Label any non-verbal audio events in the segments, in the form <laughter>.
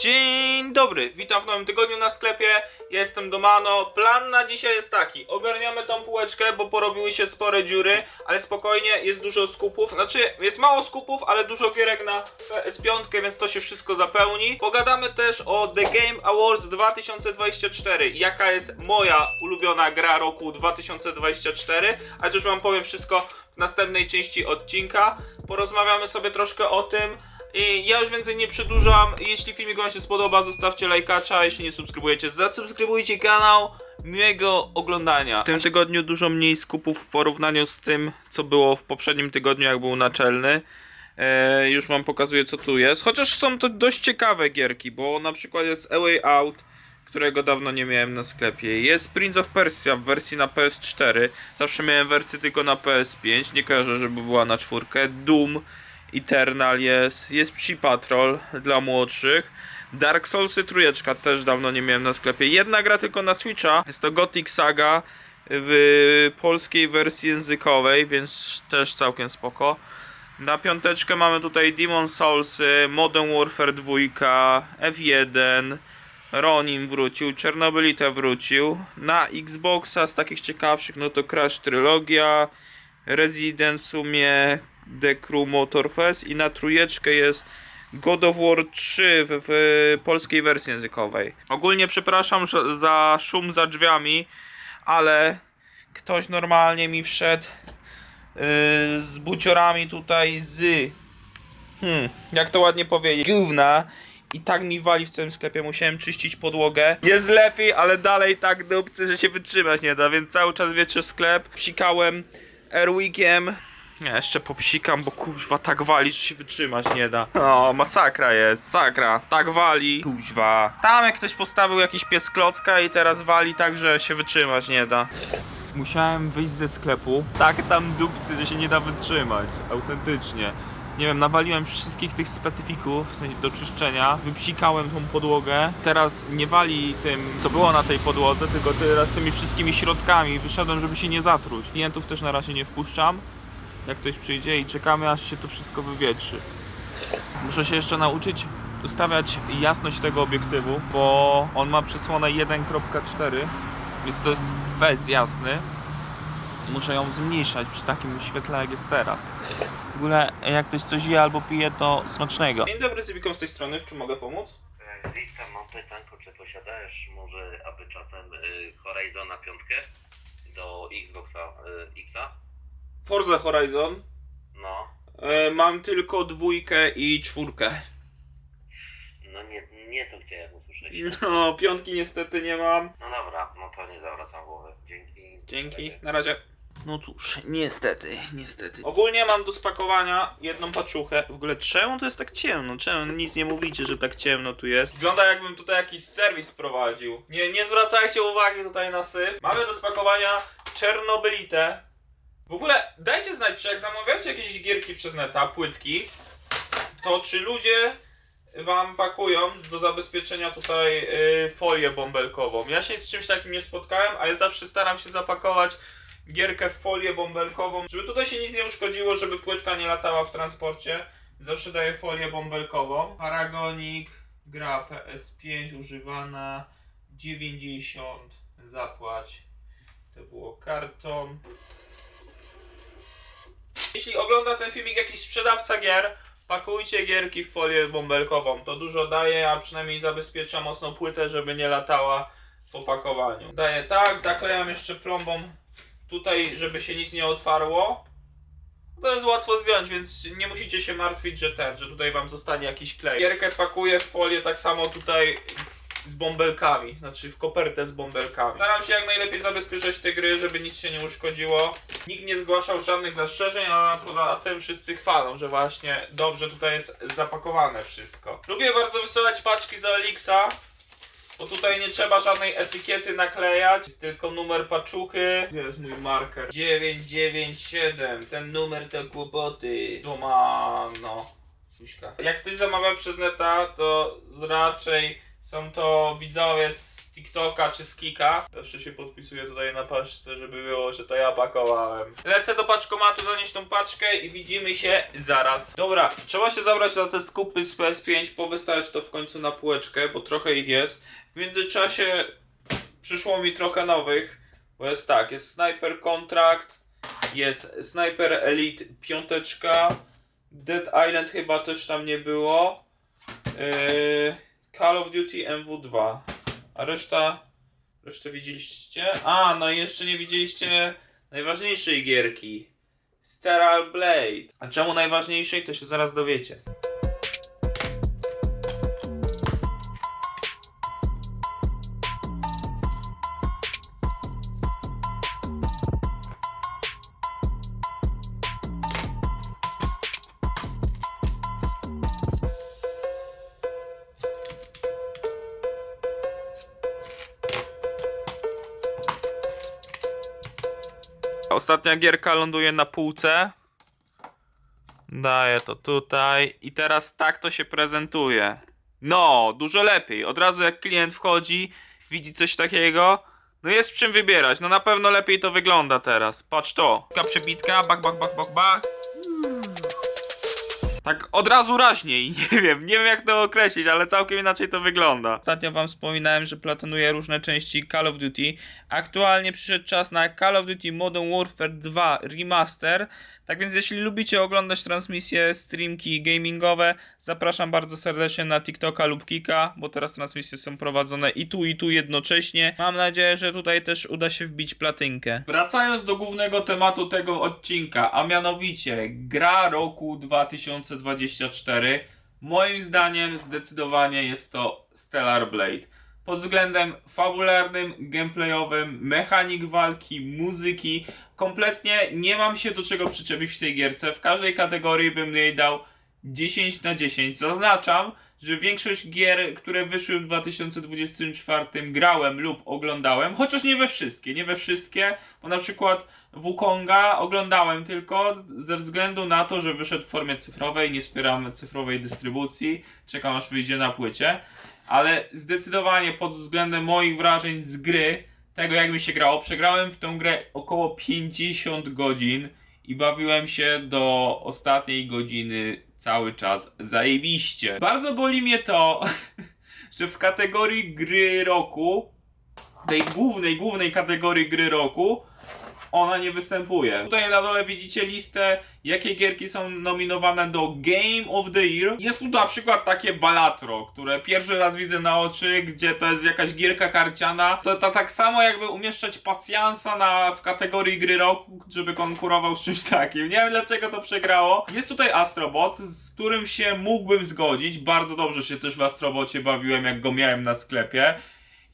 Dzień dobry, witam w nowym tygodniu na sklepie. Jestem Domano. Plan na dzisiaj jest taki: ogarniamy tą półeczkę, bo porobiły się spore dziury, ale spokojnie, jest dużo skupów. Znaczy, jest mało skupów, ale dużo gierek na PS5, więc to się wszystko zapełni. Pogadamy też o The Game Awards 2024. Jaka jest moja ulubiona gra roku 2024, ale to już wam powiem wszystko w następnej części odcinka. Porozmawiamy sobie troszkę o tym. I ja już więcej nie przedłużam. Jeśli filmik Wam się spodoba, zostawcie lajkacza. Jeśli nie subskrybujecie, zasubskrybujcie kanał. Miłego oglądania. W tym tygodniu dużo mniej skupów w porównaniu z tym, co było w poprzednim tygodniu, jak był naczelny. E, już Wam pokazuję, co tu jest. Chociaż są to dość ciekawe gierki, bo na przykład jest A Way Out, którego dawno nie miałem na sklepie. Jest Prince of Persia w wersji na PS4. Zawsze miałem wersję tylko na PS5. Nie kojarzę, żeby była na czwórkę. Doom. Eternal jest, jest Psi Patrol dla młodszych. Dark Soulsy trójeczka też dawno nie miałem na sklepie. Jedna gra tylko na Switcha. Jest to Gothic Saga w polskiej wersji językowej, więc też całkiem spoko. Na piąteczkę mamy tutaj Demon Soulsy, Modern Warfare 2, F1, Ronin wrócił, Czernobylite wrócił. Na Xboxa z takich ciekawszych, no to Crash Trylogia, Resident w sumie, The Crew Motorfest i na trójeczkę jest God of War 3 w, w polskiej wersji językowej. Ogólnie przepraszam za szum za drzwiami, ale ktoś normalnie mi wszedł yy, z buciorami tutaj z hmm, jak to ładnie powiedzieć, gówna i tak mi wali w całym sklepie, musiałem czyścić podłogę. Jest lepiej, ale dalej tak dupcy, że się wytrzymać nie da, więc cały czas wiecie sklep. Psikałem Airwickiem. Nie, jeszcze popsikam, bo kuźwa tak wali, że się wytrzymać nie da. O, masakra jest, sakra, tak wali, kuźwa. Tam jak ktoś postawił jakiś pies klocka i teraz wali tak, że się wytrzymać nie da. Musiałem wyjść ze sklepu. Tak tam dupcy, że się nie da wytrzymać. Autentycznie. Nie wiem, nawaliłem wszystkich tych specyfików w sensie do czyszczenia, wypsikałem tą podłogę. Teraz nie wali tym, co było na tej podłodze, tylko teraz tymi wszystkimi środkami. Wyszedłem, żeby się nie zatruć. Klientów też na razie nie wpuszczam, jak ktoś przyjdzie i czekamy, aż się to wszystko wywietrzy. Muszę się jeszcze nauczyć ustawiać jasność tego obiektywu, bo on ma przysłonę 1.4, więc to jest fez jasny. Muszę ją zmniejszać przy takim świetle jak jest teraz. W ogóle jak ktoś coś je albo pije, to smacznego. Dzień dobry, Zybikom z tej strony, w czym mogę pomóc? E, Witam, mam pytanko, czy posiadajesz może aby czasem y, Horizona 5 do Xboxa y, Xa? Forza Horizon. No, E, mam tylko dwójkę i czwórkę. no nie, nie to chciałem usłyszeć. No, piątki niestety nie mam. No dobra, no to nie zawracam głowy. Dzięki. Dzięki, na razie. No cóż, niestety, niestety. Ogólnie mam do spakowania jedną paczuchę. W ogóle czemu to jest tak ciemno? Czemu nic nie mówicie, że tak ciemno tu jest? Wygląda jakbym tutaj jakiś serwis prowadził. Nie, nie zwracajcie uwagi tutaj na syf. Mamy do spakowania Czernobylite. W ogóle dajcie znać, czy jak zamawiacie jakieś gierki przez neta, płytki, to czy ludzie wam pakują do zabezpieczenia tutaj y, folię bąbelkową. Ja się z czymś takim nie spotkałem, ale zawsze staram się zapakować gierkę w folię bąbelkową, żeby tutaj się nic nie uszkodziło, żeby płytka nie latała w transporcie. Zawsze daję folię bąbelkową. Paragonik, gra PS5 używana 90 zapłać. To było kartą. Jeśli ogląda ten filmik jakiś sprzedawca gier, pakujcie gierki w folię bąbelkową. To dużo daje, a przynajmniej zabezpiecza mocno płytę, żeby nie latała w opakowaniu. Daję tak, zaklejam jeszcze plombą tutaj, żeby się nic nie otwarło. To jest łatwo zdjąć, więc nie musicie się martwić, że ten, że tutaj wam zostanie jakiś klej. Gierkę pakuję w folię tak samo tutaj z bąbelkami, znaczy w kopertę z bąbelkami. Staram się jak najlepiej zabezpieczać te gry, żeby nic się nie uszkodziło. Nikt nie zgłaszał żadnych zastrzeżeń, a poza tym wszyscy chwalą, że właśnie dobrze tutaj jest zapakowane wszystko. Lubię bardzo wysyłać paczki z Elixa, bo tutaj nie trzeba żadnej etykiety naklejać, jest tylko numer paczuchy. Gdzie jest mój marker? 997, ten numer to kłopoty. Dwoma, no. Jak ktoś zamawia przez neta, to raczej Są to widzowie z TikToka czy z Kika. Zawsze się podpisuję tutaj na paczce, żeby było, że to ja pakowałem. Lecę do paczkomatu zanieść tą paczkę i widzimy się zaraz. Dobra, trzeba się zabrać za te skupy z PS5, powystawiać to w końcu na półeczkę, bo trochę ich jest. W międzyczasie przyszło mi trochę nowych, bo jest tak, jest Sniper Contract, jest Sniper Elite piąteczka, Dead Island chyba też tam nie było, yy, Call of Duty MW2, a reszta, resztę widzieliście? A, no i jeszcze nie widzieliście najważniejszej gierki, Steral Blade. A czemu najważniejszej, to się zaraz dowiecie. Ostatnia gierka ląduje na półce. Daję to tutaj. I teraz tak to się prezentuje. No, dużo lepiej. Od razu jak klient wchodzi, widzi coś takiego. No jest w czym wybierać. No na pewno lepiej to wygląda teraz. Patrz to. Taka przebitka, bak, bak, bak, bak, bak. Tak od razu raźniej, <laughs> nie wiem, nie wiem jak to określić, ale całkiem inaczej to wygląda. Ostatnio wam wspominałem, że platonuję różne części Call of Duty. Aktualnie przyszedł czas na Call of Duty Modern Warfare 2 Remaster. Tak więc jeśli lubicie oglądać transmisje, streamki gamingowe, zapraszam bardzo serdecznie na TikToka lub Kika, bo teraz transmisje są prowadzone i tu i tu jednocześnie. Mam nadzieję, że tutaj też uda się wbić platynkę. Wracając do głównego tematu tego odcinka, a mianowicie gra roku 2024. Moim zdaniem zdecydowanie jest to Stellar Blade. Pod względem fabularnym, gameplayowym, mechanik walki, muzyki, kompletnie nie mam się do czego przyczepić w tej gierce. W każdej kategorii bym jej dał 10 na 10. Zaznaczam, że większość gier, które wyszły w 2024 grałem lub oglądałem, chociaż nie we wszystkie, nie we wszystkie, bo na przykład Wukonga oglądałem tylko ze względu na to, że wyszedł w formie cyfrowej, nie wspieram cyfrowej dystrybucji, czekam aż wyjdzie na płycie, ale zdecydowanie pod względem moich wrażeń z gry, tego jak mi się grało, przegrałem w tą grę około 50 godzin i bawiłem się do ostatniej godziny cały czas zajebiście. Bardzo boli mnie to, <laughs> że w kategorii gry roku, tej głównej, głównej kategorii gry roku, ona nie występuje. Tutaj na dole widzicie listę, jakie gierki są nominowane do Game of the Year. Jest tu na przykład takie Balatro, które pierwszy raz widzę na oczy, gdzie to jest jakaś gierka karciana. To, to tak samo jakby umieszczać pasjansa na, w kategorii gry roku, żeby konkurował z czymś takim. Nie wiem dlaczego to przegrało. Jest tutaj Astrobot, z którym się mógłbym zgodzić. Bardzo dobrze się też w Astrobocie bawiłem, jak go miałem na sklepie.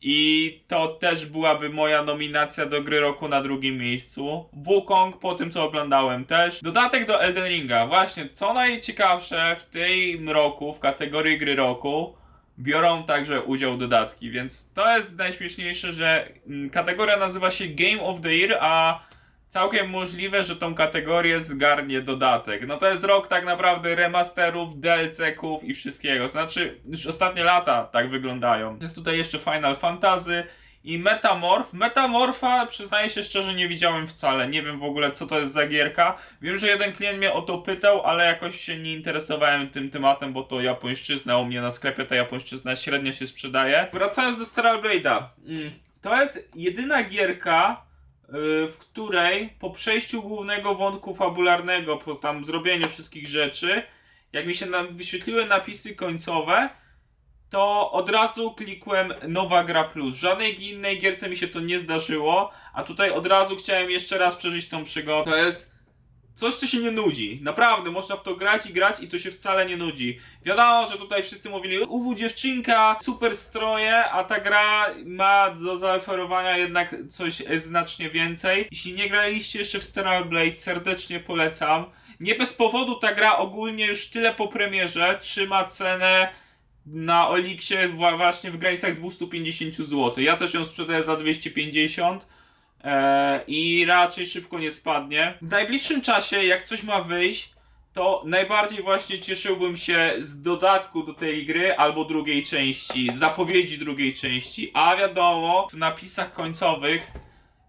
I to też byłaby moja nominacja do gry roku na drugim miejscu. Wukong po tym co oglądałem też. Dodatek do Elden Ringa. Właśnie, co najciekawsze w tym roku w kategorii gry roku biorą także udział dodatki, więc to jest najśmieszniejsze, że mm, kategoria nazywa się Game of the Year, a całkiem możliwe, że tą kategorię zgarnie dodatek. No to jest rok tak naprawdę remasterów, DLC-ków i wszystkiego. Znaczy, już ostatnie lata tak wyglądają. Jest tutaj jeszcze Final Fantasy i Metamorph. Metamorfa, przyznaję się szczerze, nie widziałem wcale. Nie wiem w ogóle, co to jest za gierka. Wiem, że jeden klient mnie o to pytał, ale jakoś się nie interesowałem tym tematem, bo to japońszczyzna. U mnie na sklepie ta japońszczyzna średnio się sprzedaje. Wracając do Steral Blade'a. Mm, to jest jedyna gierka, w której po przejściu głównego wątku fabularnego, po tam zrobieniu wszystkich rzeczy, jak mi się wyświetliły napisy końcowe, to od razu klikłem nowa gra plus. W żadnej innej gierce mi się to nie zdarzyło, a tutaj od razu chciałem jeszcze raz przeżyć tą przygodę. To jest coś, co się nie nudzi. Naprawdę, można w to grać i grać i to się wcale nie nudzi. Wiadomo, że tutaj wszyscy mówili, uwu dziewczynka, super stroje, a ta gra ma do zaoferowania jednak coś znacznie więcej. Jeśli nie graliście jeszcze w Steral Blade, serdecznie polecam. Nie bez powodu ta gra ogólnie już tyle po premierze trzyma cenę na Oliksie właśnie w granicach 250 zł. Ja też ją sprzedaję za 250 e, i raczej szybko nie spadnie. W najbliższym czasie, jak coś ma wyjść, to najbardziej właśnie cieszyłbym się z dodatku do tej gry albo drugiej części, zapowiedzi drugiej części. A wiadomo, w napisach końcowych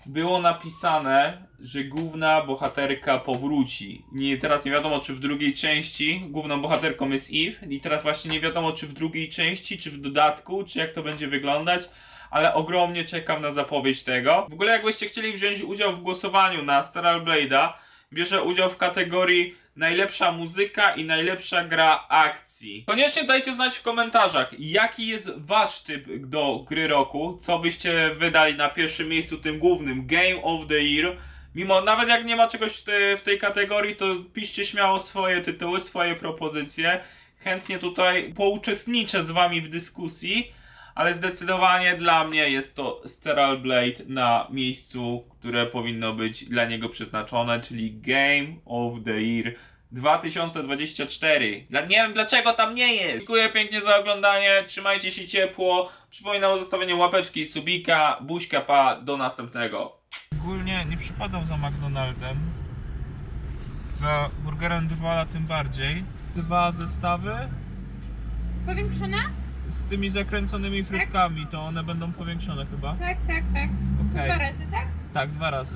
było napisane, że główna bohaterka powróci. Nie, teraz nie wiadomo, czy w drugiej części główną bohaterką jest Eve i teraz właśnie nie wiadomo, czy w drugiej części, czy w dodatku, czy jak to będzie wyglądać. Ale ogromnie czekam na zapowiedź tego. W ogóle jakbyście chcieli wziąć udział w głosowaniu na Steral Blade'a, bierze udział w kategorii najlepsza muzyka i najlepsza gra akcji. Koniecznie dajcie znać w komentarzach, jaki jest wasz typ do gry roku, co byście wydali na pierwszym miejscu tym głównym Game of the Year. Mimo, nawet jak nie ma czegoś w, te, w tej kategorii, to piszcie śmiało swoje tytuły, swoje propozycje. Chętnie tutaj pouczestniczę z wami w dyskusji, ale zdecydowanie dla mnie jest to Steral Blade na miejscu, które powinno być dla niego przeznaczone, czyli Game of the Year 2024. Dla, nie wiem dlaczego tam nie jest. Dziękuję pięknie za oglądanie, trzymajcie się ciepło. Przypominam o zostawieniu łapeczki, subika, buźka, pa, do następnego. Ogólnie nie przypadam za McDonaldem. Za burgerem Dwala tym bardziej. Dwa zestawy Powiększona? Z tymi zakręconymi frytkami, to one będą powiększone chyba. Tak, tak, tak. Okej. Dwa razy, tak? Tak, dwa razy.